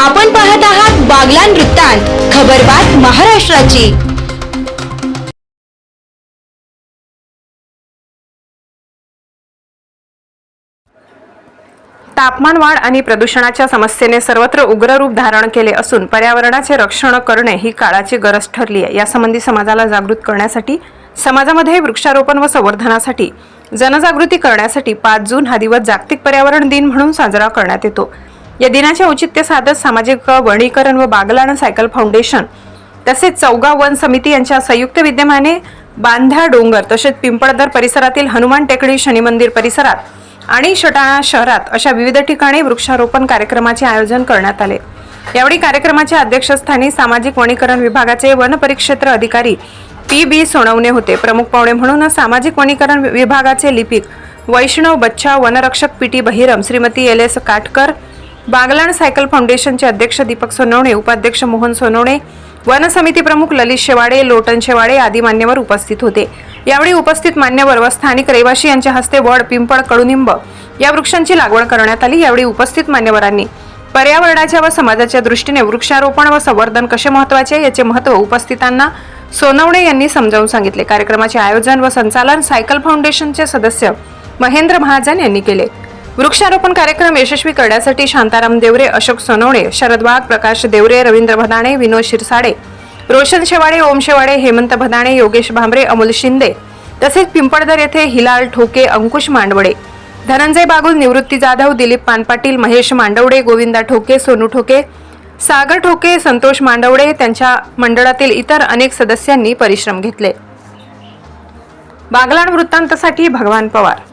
आपण पाहत आहात बागलान वृत्तांत खबरबात महाराष्ट्राची. तापमान वाढ आणि प्रदूषणाच्या समस्येने सर्वत्र उग्र रूप धारण केले असून पर्यावरणाचे रक्षण करणे ही काळाची गरज ठरली आहे यासंबंधी समाजाला जागृत करण्यासाठी समाजामध्ये वृक्षारोपण व संवर्धनासाठी जनजागृती करण्यासाठी पाच जून हा दिवस जागतिक पर्यावरण दिन म्हणून साजरा करण्यात येतो. या दिनाचे औचित्य साधत सामाजिक वनीकरण व बागलाण सायकल फाउंडेशन तसेच चौगाव वन समिती यांच्या संयुक्त विद्यमाने बांधा डोंगर तसेच पिंपळदर परिसरातील हनुमान टेकडी शनी मंदिर परिसरात आणि शटाणा शहरात अशा विविध ठिकाणी वृक्षारोपण कार्यक्रमाचे आयोजन करण्यात आले. यावेळी कार्यक्रमाच्या अध्यक्षस्थानी सामाजिक वनीकरण विभागाचे वन परिक्षेत्र अधिकारी पी बी सोनवणे होते. प्रमुख पाहुणे म्हणून सामाजिक वनीकरण विभागाचे लिपिक वैष्णव बच्चा वनरक्षक P T Bahiram Shrimati L S Katkar Baglan cycle फाउंडेशनचे अध्यक्ष दीपक सोनवणे उपाध्यक्ष मोहन सोनवणे वन समिती प्रमुख ललित शेवाडे लोटन शेवाडे आदी मान्यवर उपस्थित होते. यावेळी उपस्थित मान्यवर व स्थानिक रहिवाशी यांच्या हस्ते वड पिंपळ कडुनिंब या वृक्षांची लागवड करण्यात आली. यावेळी उपस्थित मान्यवरांनी पर्यावरणाच्या व समाजाच्या दृष्टीने वृक्षारोपण व संवर्धन कसे महत्त्वाचे याचे महत्त्व उपस्थितांना सोनवणे यांनी समजावून सांगितले. कार्यक्रमाचे आयोजन व संचालन सायकल फाउंडेशनचे सदस्य महेंद्र महाजन यांनी केले. वृक्षारोपण कार्यक्रम यशस्वी करण्यासाठी शांताराम देवरे अशोक सोनवणे शरद वाघ प्रकाश देवरे रवींद्र भदाणे विनोद शिरसाडे रोशन शेवाडे ओम शेवाडे हेमंत भदाणे योगेश भांबरे अमोल शिंदे तसेच पिंपळदर येथे हिलाल ठोके अंकुश मांडवडे धनंजय बागुल निवृत्ती जाधव दिलीप पानपाटील महेश मांडवडे गोविंदा ठोके सोनू ठोके सागर ठोके संतोष मांडवडे त्यांच्या मंडळातील इतर अनेक सदस्यांनी परिश्रम घेतले. बागलाण वृत्तांतासाठी भगवान पवार.